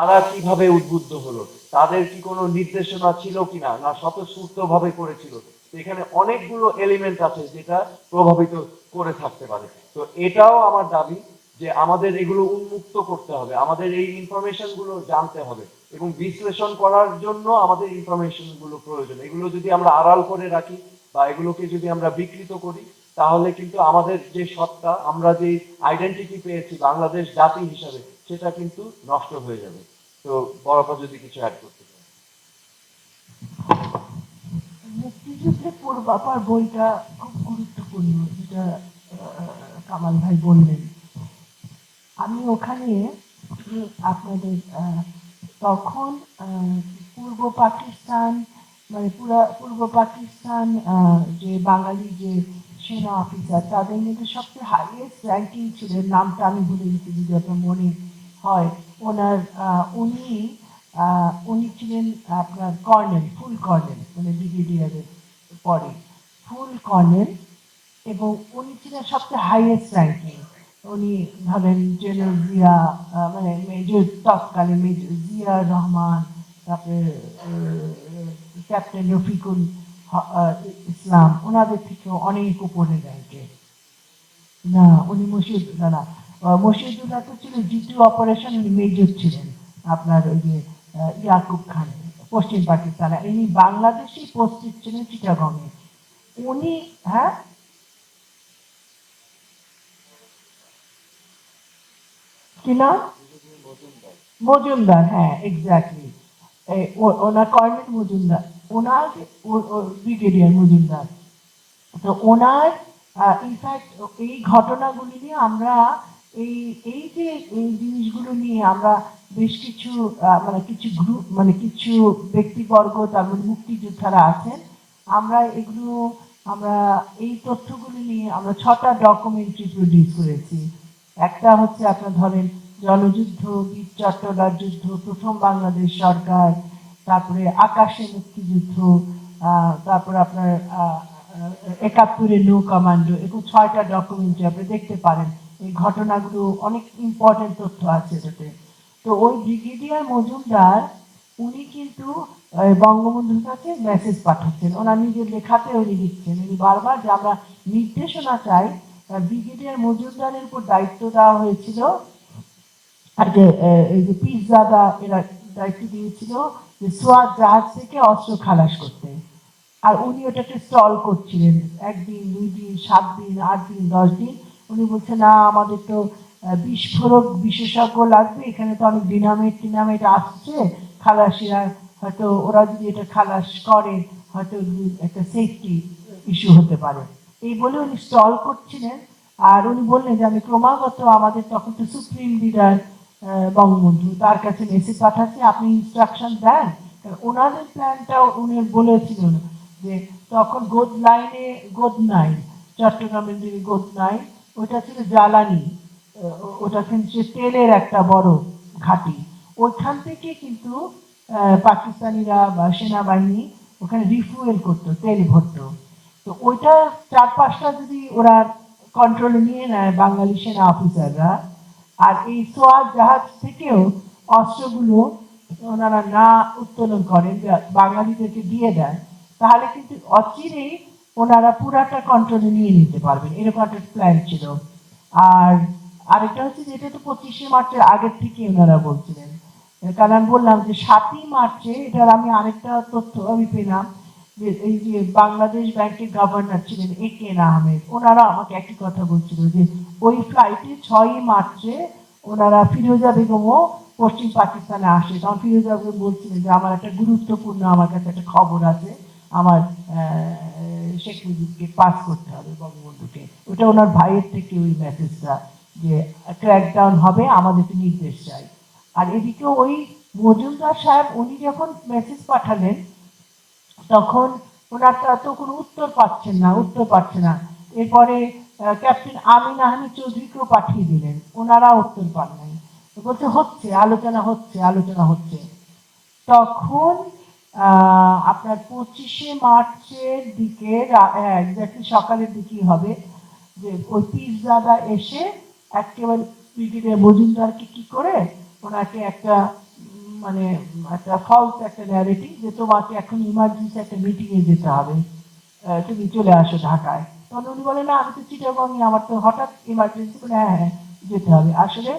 তারা কীভাবে উদ্বুদ্ধ হলো? তাদের কি কোনো নির্দেশনা ছিল কিনা? না স্বতঃস্ফূর্ত ভাবে করেছিল। এখানে অনেকগুলো এলিমেন্ট আছে যেটা প্রভাবিত করে থাকতে পারে। তো এটাও আমার দাবি যে আমাদের এগুলো উন্মুক্ত করতে হবে। আমাদের এই ইনফরমেশনগুলো জানতে হবে এবং বিশ্লেষণ করার জন্য আমাদের ইনফরমেশনগুলো প্রয়োজন। এগুলো যদি আমরা আড়াল করে রাখি বা এগুলোকে যদি আমরা বিকৃত করি, তাহলে কিন্তু আমাদের যে সত্তা, আমরা যে আইডেন্টিটি পেয়েছি বাংলাদেশ জাতি হিসাবে, সেটা কিন্তু নষ্ট হয়ে যাবে। তো যদি কিছু অ্যাড করতে মুক্তিযুদ্ধের বইটা খুব গুরুত্বপূর্ণ, যেটা কামাল ভাই বললেন। আমি ওখানে আপনাদের তখন পূর্ব পাকিস্তান মানে পুরা, পূর্ব পাকিস্তান যে বাঙালি যে সেনা অফিসার তাদের মধ্যে সবচেয়ে হাইয়েস্ট র্যাঙ্কিং ছিলেন, নামটা আমি ভুলে গেছি, যদি আপনার মনে হয়। ওনার উনি উনি ছিলেন আপনার কর্নেল, ফুল কর্নেল মানে ব্রিগেডিয়ারের পরে। ফুল কর্নেল এবং উনি ছিলেন সবচেয়ে হাইয়েস্ট র্যাঙ্কিং উনি ধরেন জেনারেল জিয়া মানে মেজর তৎকালে মেজর জিয়া রহমান, তারপরে ক্যাপ্টেন রফিকুল ইসলাম, ওনাদের থেকেও অনেক উপরে র্যাঙ্কে না, উনি মশিউদ্দৌলা না। ছিল জিটু অপারেশন মেজর ছিলেন, আপনার ওই যে ইয়াকুব খান, পশ্চিম পাকিস্তানে। ইনি বাংলাদেশি ছিলেন চিটাগংয়ে। উনি হ্যাঁ? কি নাম? মজুমদার হ্যাঁ এক্স্যাক্টলি ওনার কর্নেল মজুমদার। ওনার ব্রিগেডিয়ার মজুমদার। তো ওনার ইনফ্যাক্ট এই ঘটনাগুলি নিয়ে আমরা এই এই যে, এই জিনিসগুলো নিয়ে আমরা বেশ কিছু মানে কিছু গ্রুপ মানে কিছু ব্যক্তিবর্গ, তারপর মুক্তিযোদ্ধারা আছেন। আমরা এগুলো, আমরা এই তথ্যগুলি নিয়ে আমরা ছটা ডকুমেন্টারি প্রডিউস করেছি। একটা হচ্ছে আপনার ধরেন জলযুদ্ধ, বীর চট্টলার যুদ্ধ, প্রথম বাংলাদেশ সরকার, তারপরে আকাশে মুক্তিযুদ্ধ তারপরে আপনার একাত্তরে নৌ কমান্ডো, এরকম ছয়টা ডকুমেন্টারি আপনি দেখতে পারেন। এই ঘটনাগুলো অনেক ইম্পর্টেন্ট তথ্য আছে এটাতে। তো ওই ব্রিগেডিয়ার মজুমদার, উনি কিন্তু বঙ্গবন্ধুর কাছে মেসেজ পাঠাচ্ছেন। ওনার নিজের লেখাতে উনি লিখছেন। উনি বারবার যে আমরা নির্দেশনা চাই ব্রিগেডিয়ার মজুমদারের উপর দায়িত্ব দেওয়া হয়েছিল, আর যে এই যে পিসজাদা এরা দায়িত্ব দিয়েছিল, যে সোয়াদ জাহাজ থেকে অস্ত্র খালাস করতে। আর উনি ওটাকে স্টল করছিলেন। একদিন, দুই দিন, সাত দিন, আট দিন, দশ দিন। উনি বলছেন না, আমাদের তো বিস্ফোরক বিশেষজ্ঞ লাগবে, এখানে তো অনেক ডিনামেট টিনামেট আসছে, খালাসিরা হয়তো, ওরা যদি এটা খালাস করে, হয়তো একটা সেফটি ইস্যু হতে পারে। এই বলে উনি স্টল করছিলেন, আর উনি বললেন যে, আমি ক্রমাগত আমাদের তখন তো সুপ্রিম লিডার বঙ্গবন্ধু, তার কাছে মেসেজ পাঠাচ্ছি, আপনি ইনস্ট্রাকশন দেন। ওনাদের প্ল্যানটা উনি বলেছিলেন যে, তখন গোদ লাইনে গোদ নাই চট্টগ্রামের যে গোদ নাই ওটা ছিল জ্বালানি ওটা কিন্তু তেলের একটা বড় ঘাঁটি। ওইখান থেকে কিন্তু পাকিস্তানিরা বা সেনাবাহিনী ওখানে রিফুয়েল করতো, তেল ভরতো। তো ওইটা চার পাঁচটা যদি ওরা কন্ট্রোলে নিয়ে নেয় বাঙালি সেনা অফিসাররা আর এই সোয়াজ জাহাজ থেকেও অস্ত্রগুলো ওনারা না উত্তোলন করেন বাঙালিদেরকে দিয়ে দেন তাহলে কিন্তু অচিরেই ওনারা পুরাটা কন্ট্রোলে নিয়ে নিতে পারবেন। এরকম একটা প্ল্যান ছিল। আর আরেকটা হচ্ছে যে এটা তো পঁচিশে মার্চের আগের থেকে ওনারা বলছিলেন। কারণ আমি বললাম যে সাতই মার্চে এটার আমি আরেকটা তথ্য আমি পেলাম যে এই যে বাংলাদেশ ব্যাংকের গভর্নর ছিলেন এ কে এন আহমেদ, ওনারা আমাকে একই কথা বলছিল যে ওই ফ্লাইটে ছয়ই মার্চে ওনারা ফিরোজা বেগমও পশ্চিম পাকিস্তানে আসে। তখন ফিরোজা বেগম বলছিলেন যে আমার একটা গুরুত্বপূর্ণ, আমার কাছে একটা খবর আছে। আমার শেখ মুজিবকে পাস করতে হবে বঙ্গবন্ধুকে। ওটা ওনার ভাইয়ের থেকে ওই মেসেজটা যে ক্র্যাকডাউন হবে, আমাদেরকে নির্দেশ চাই। আর এদিকে ওই মজুমদার সাহেব, উনি যখন মেসেজ পাঠালেন, তখন ওনার তো কোনো উত্তর পাচ্ছেন না, উত্তর পাচ্ছে না। এরপরে ক্যাপ্টেন আমিন আহমেদ চৌধুরীকেও পাঠিয়ে দিলেন। ওনারা উত্তর পান নাই। বলছে, হচ্ছে, আলোচনা হচ্ছে আলোচনা হচ্ছে। তখন আপনার পঁচিশে মার্চের দিকে এক্স্যাক্টলি সকালের দিকেই হবে যে ওই পিস দাদা এসে একেবারে ব্রিগেডিয়ার মজুমদারকে কি করে? ওনাকে একটা মানে একটা ফলস একটা ন্যারেটিভ যে তোমাকে এখন ইমার্জেন্সি একটা মিটিংয়ে যেতে হবে। তুমি চলে আসো ঢাকায়। তখন উনি বলে, না, আমি তো চিটাগং আমার তো হঠাৎ ইমার্জেন্সি হ্যাঁ হ্যাঁ যেতে হবে। আসলে